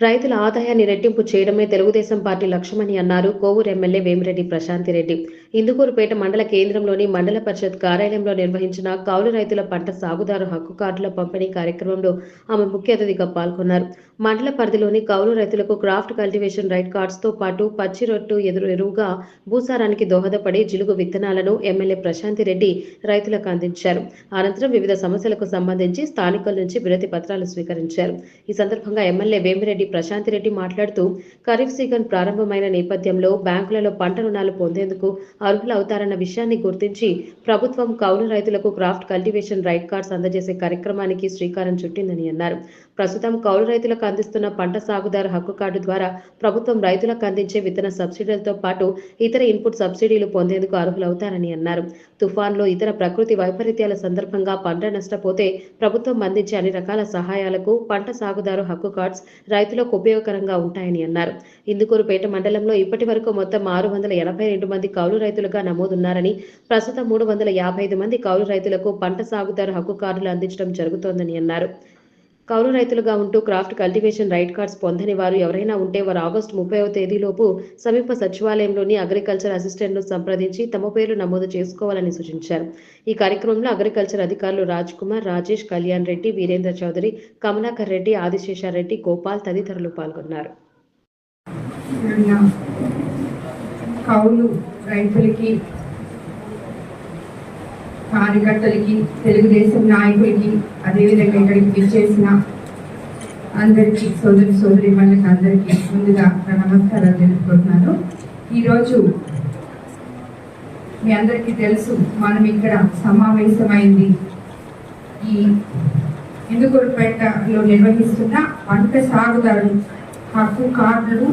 రైతుల ఆదాయాన్ని రెట్టింపు చేయడమే తెలుగుదేశం పార్టీ లక్ష్యమని అన్నారు కోవూరు ఎమ్మెల్యే వేమిరెడ్డి ప్రశాంతిరెడ్డి ఇందుకూరుపేట మండల కేంద్రంలోని మండల పరిషత్ కార్యాలయంలో నిర్వహించిన కౌలు రైతుల పంట సాగుదారు హక్కు కార్డుల పంపిణీ కార్యక్రమంలో ఆమె ముఖ్య అతిథిగా పాల్గొన్నారు. మండల పరిధిలోని కౌలు రైతులకు క్రాఫ్ట్ కల్టివేషన్ రైట్ కార్డ్స్తో పాటు పచ్చి రొట్టు ఎదురు ఎరువుగా భూసారానికి దోహదపడే జిలుగు విత్తనాలను ఎమ్మెల్యే ప్రశాంతిరెడ్డి రైతులకు అందించారు. అనంతరం వివిధ సమస్యలకు సంబంధించి స్థానికుల నుంచి వినతి పత్రాలు స్వీకరించారు. ఈ సందర్భంగా ఎమ్మెల్యే వేమిరెడ్డి ప్రశాంతిరెడ్డి మాట్లాడుతూ ఖరీఫ్ సీజన్ ప్రారంభమైన నేపథ్యంలో బ్యాంకులలో పంట రుణాలు పొందేందుకు అర్హులవుతారన్న విషయాన్ని గుర్తించి ప్రభుత్వం కౌలు రైతులకు క్రాఫ్ట్ కల్టివేషన్ రైట్ కార్డ్స్ అందజేసే కార్యక్రమానికి శ్రీకారం చుట్టిందని అన్నారు. ప్రస్తుతం కౌలు రైతులకు అందిస్తున్న పంట సాగుదారు హక్కు కార్డు ద్వారా ప్రభుత్వం రైతులకు అందించే విత్తన సబ్సిడీలతో పాటు ఇతర ఇన్పుట్ సబ్సిడీలు పొందేందుకు అర్హులవుతారని అన్నారు. తుఫాన్లో ఇతర ప్రకృతి వైపరీత్యాల సందర్భంగా పంట నష్టపోతే ప్రభుత్వం అందించే అన్ని రకాల సహాయాలకు పంట సాగుదారు హక్కు కార్డ్స్ రైతులకు ఉపయోగకరంగా ఉంటాయని అన్నారు. ఇందుకూరుపేట మండలంలో ఇప్పటి వరకు మొత్తం ఆరు వందల ఎనభై రెండు మంది కౌలు రైతులుగా నమోదున్నారని ప్రస్తుతం మూడు వందల యాభై ఐదు మంది కౌలు రైతులకు పంట సాగుదారు హక్కు కార్డులు అందించడం జరుగుతోందని అన్నారు. కౌలు రైతులుగా ఉంటూ క్రాఫ్ట్ కల్టివేషన్ రైట్ కార్డ్స్ పొందని వారు ఎవరైనా ఉంటే వారు ఆగస్టు ముప్పైవ తేదీలోపు సమీప సచివాలయంలోని అగ్రికల్చర్ అసిస్టెంట్ను సంప్రదించి తమ పేర్లు నమోదు చేసుకోవాలని సూచించారు. ఈ కార్యక్రమంలో అగ్రికల్చర్ అధికారులు రాజ్ కుమార్ రాజేష్ కళ్యాణ్ రెడ్డి వీరేంద్ర చౌదరి కమలాకర్ రెడ్డి ఆదిశేషారెడ్డి గోపాల్ తదితరులు పాల్గొన్నారు. కౌలు రైతులకి కార్యకర్తలకి తెలుగుదేశం నాయకులకి అదేవిధంగా ఇక్కడికి విచ్చేసిన అందరికీ సోదరి సోదరి వాళ్ళకి అందరికీ ముందుగా నా నమస్కారాలు తెలుపుకుంటున్నాను. ఈరోజు మీ అందరికీ తెలుసు మనం ఇక్కడ సమావేశమైంది ఈ ఇందుకూరుపేటలో నిర్వహిస్తున్న పంట సాగుదారు హక్కు కార్డులు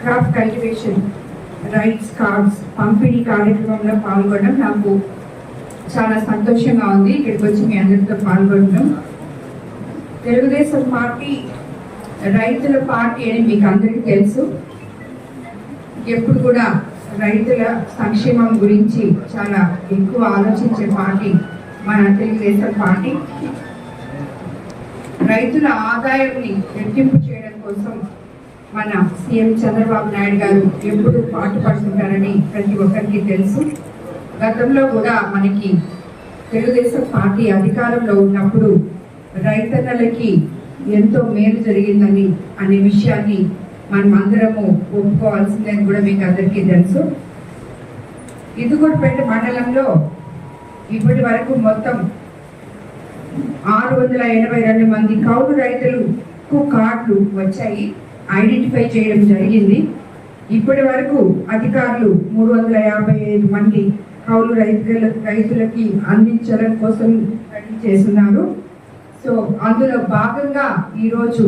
క్రాప్ కల్టివేషన్ రైట్స్ కార్డ్స్ పంపిణీ కార్యక్రమంలో పాల్గొనడం నాకు చాలా సంతోషంగా ఉంది. ఇక్కడికి వచ్చి మీ అందరితో పాల్గొనడం. తెలుగుదేశం పార్టీ రైతుల పార్టీ అని మీకు అందరికీ తెలుసు. ఎప్పుడు కూడా రైతుల సంక్షేమం గురించి చాలా ఎక్కువ ఆలోచించే పార్టీ మన తెలుగుదేశం పార్టీ. రైతుల ఆదాయాన్ని రెట్టింపు చేయడం కోసం మన సీఎం చంద్రబాబు నాయుడు గారు ఎప్పుడు పాటుపడుతుంటారని ప్రతి ఒక్కరికి తెలుసు. గతంలో కూడా మనకి తెలుగుదేశం పార్టీ అధికారంలో ఉన్నప్పుడు రైతన్నలకి ఎంతో మేలు జరిగిందని అనే విషయాన్ని మనం అందరము ఒప్పుకోవాల్సిందని కూడా మీకు అందరికీ తెలుసు. ఇదిగూడపేట మండలంలో ఇప్పటి వరకు మొత్తం ఆరు వందల ఎనభై రెండు మంది కౌలు రైతులకు కార్డులు వచ్చాయి. ఐడెంటిఫై చేయడం జరిగింది. ఇప్పటి వరకు అధికారులు మూడు వందల యాభై ఐదు మంది కౌలు రైతుల రైతులకి అందించడం కోసం రెడీ చేస్తున్నారు. సో అందులో భాగంగా ఈరోజు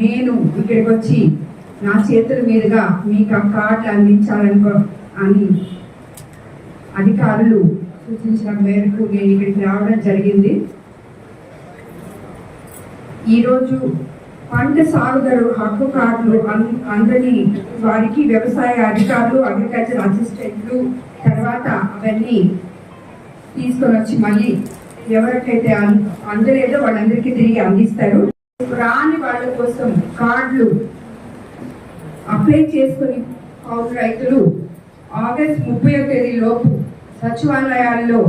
నేను ఇక్కడికి వచ్చి నా చేతుల మీదుగా మీకు ఆ కార్డులు అందించాలనుకో అని అధికారులు సూచించిన మేరకు నేను ఇక్కడికి రావడం జరిగింది. ఈరోజు పంట సాగుదారు హక్కు కార్డులు అందని వారికి వ్యవసాయ అధికారులు అగ్రికల్చర్ అసిస్టెంట్లు తర్వాత అవన్నీ తీసుకొని వచ్చి మళ్ళీ ఎవరికైతే అందలేదో వాళ్ళందరికీ తిరిగి అందిస్తారు. రాని వాళ్ళ కోసం కార్డులు అప్లై చేసుకుని రైతులు ఆగస్ట్ ముప్పై తేదీ లోపు సచివాలయాల్లో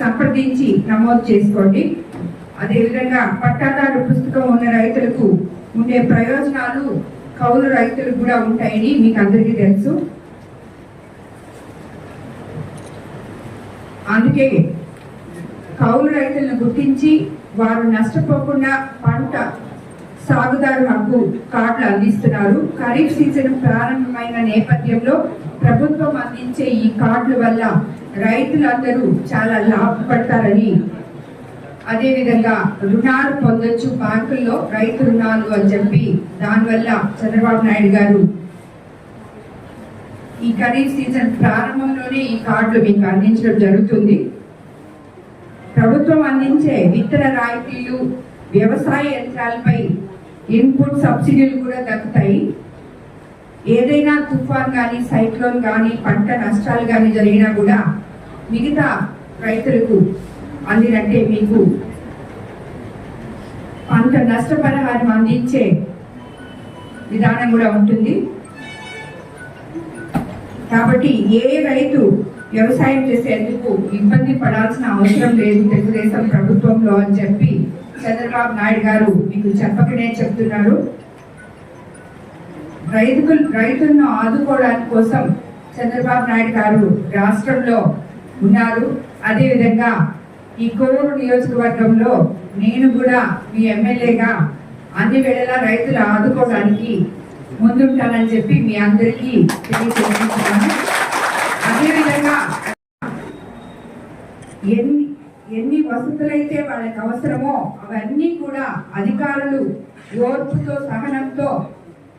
సంప్రదించి నమోదు చేసుకోండి. అదేవిధంగా పట్టాదారు పుస్తకం ఉన్న రైతులకు ఉండే ప్రయోజనాలు కౌలు రైతులకు కూడా ఉంటాయని మీకు అందరికీ తెలుసు. అందుకే కౌలు రైతులను గుర్తించి వారు నష్టపోకుండా పంట సాగుదారు హక్కు కార్డులు అందిస్తున్నారు. ఖరీఫ్ సీజన్ ప్రారంభమైన నేపథ్యంలో ప్రభుత్వం అందించే ఈ కార్డుల వల్ల రైతులందరూ చాలా లాభపడతారని అదేవిధంగా రుణాలు పొందొచ్చు బ్యాంకుల్లో రైతు రుణాలు అని చెప్పి దానివల్ల చంద్రబాబు నాయుడు గారు ఈ ఖరీఫ్ సీజన్ ప్రారంభంలోనే ఈ కార్డులు మీకు అందించడం జరుగుతుంది. ప్రభుత్వం అందించే విత్తన రాయితీలు వ్యవసాయ యంత్రాలపై ఇన్పుట్ సబ్సిడీలు కూడా దక్కుతాయి. ఏదైనా తుఫాన్ కానీ సైక్లోన్ కానీ పంట నష్టాలు కానీ జరిగినా కూడా మిగతా రైతులకు అందినంటే మీకు పంట నష్టపరిహారం అందించే విధానం కూడా ఉంటుంది. కాబట్టి ఏ రైతు వ్యవసాయం చేసేందుకు ఇబ్బంది పడాల్సిన అవసరం లేదు తెలుగుదేశం ప్రభుత్వంలో అని చెప్పి చంద్రబాబు నాయుడు గారు మీకు చెప్పకనే చెప్తున్నారు. రైతులు రైతులను ఆదుకోవడానికి కోసం చంద్రబాబు నాయుడు గారు రాష్ట్రంలో ఉన్నారు. అదేవిధంగా ఈ కోవూరు నియోజకవర్గంలో నేను కూడా మీ ఎమ్మెల్యేగా అన్ని వేళలా రైతులు ఆదుకోవడానికి ముందుంటానని చెప్పి మీ అందరికీ తెలియజేస్తున్నాను. అదేవిధంగా ఎన్ని ఎన్ని వసతులైతే వాళ్ళకి అవసరమో అవన్నీ కూడా అధికారులు ఓర్పుతో సహనంతో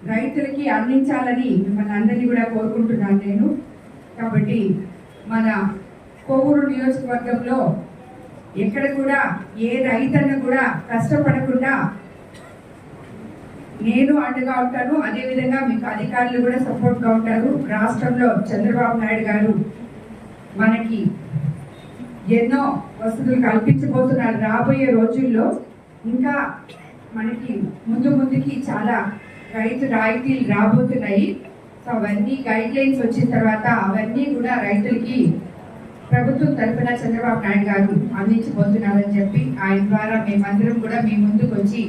రైతులకి అందించాలని మిమ్మల్ని అందరినీ కూడా కోరుకుంటున్నాను నేను. కాబట్టి మన కోవూరు నియోజకవర్గంలో ఎక్కడ కూడా ఏ రైతన్న కూడా కష్టపడకుండా నేను అండగా ఉంటాను. అదేవిధంగా మీకు అధికారులు కూడా సపోర్ట్గా ఉంటారు. రాష్ట్రంలో చంద్రబాబు నాయుడు గారు మనకి ఎన్నో వసతులు కల్పించబోతున్నారు. రాబోయే రోజుల్లో ఇంకా మనకి ముందు ముందుకి చాలా రైతు రాయితీలు రాబోతున్నాయి. సో అవన్నీ గైడ్ లైన్స్ వచ్చిన తర్వాత అవన్నీ కూడా రైతులకి ప్రభుత్వం తరఫున చంద్రబాబు నాయుడు గారు అందించబోతున్నారని చెప్పి ఆయన ద్వారా మేమందరం కూడా మీ ముందుకు వచ్చి